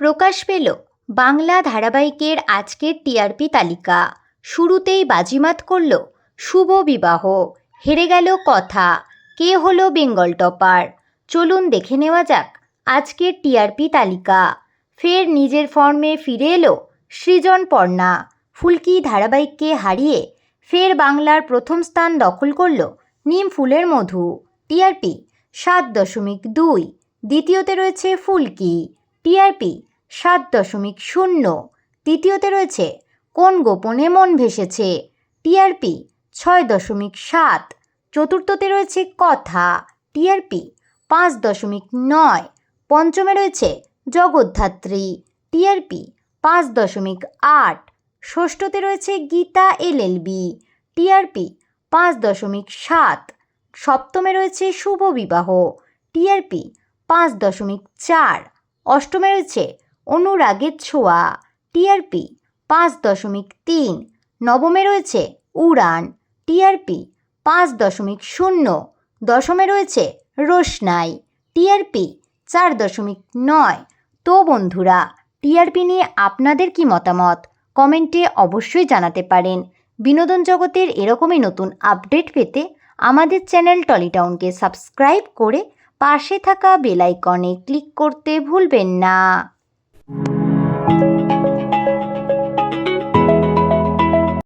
প্রকাশ পেল বাংলা ধারাবাহিকের আজকের টিআরপি তালিকা। শুরুতেই বাজিমাত করল, শুভ বিবাহ, হেরে গেল কথা, কে হলো বেঙ্গল টপার? চলুন দেখে নেওয়া যাক আজকের টিআরপি তালিকা। ফের নিজের ফর্মে ফিরে এলো সৃজন পর্ণা। ফুলকি ধারাবাহিককে হারিয়ে ফের বাংলার প্রথম স্থান দখল করল নিম ফুলের মধু। টিআরপি সাত দশমিক দুই, দ্বিতীয়তে রয়েছে ফুলকি। টিআরপি সাত দশমিক শূন্য। তৃতীয়তে রয়েছে, কোন গোপনে মন ভেসেছে? টিআরপি ছয় দশমিক সাত। চতুর্থতে রয়েছে, কথা। টিআরপি পাঁচ দশমিক নয়। পঞ্চমে রয়েছে, জগদ্ধাত্রী। টিআরপি পাঁচ দশমিক আট। ষষ্ঠতে রয়েছে, গীতা এলএলবি টিআরপি পাঁচ দশমিক সাত। সপ্তমে রয়েছে, শুভ বিবাহ। টিআরপি পাঁচ দশমিক চার। অষ্টমে রয়েছে অনুরাগের ছোঁয়া, টিআরপি পাঁচ দশমিক তিন। নবমে রয়েছে উড়ান, টিআরপি পাঁচ দশমিক শূন্য। দশমে রয়েছে রোশনাই, টিআরপি চার দশমিক নয়। তো বন্ধুরা, টিআরপি নিয়ে আপনাদের কি মতামত? কমেন্টে অবশ্যই জানাতে পারেন। বিনোদন জগতের এরকমই নতুন আপডেট পেতে আমাদের চ্যানেল টলিটাউনকে সাবস্ক্রাইব করে পাশে থাকা বেলাইকনে ক্লিক করতে ভুলবেন না।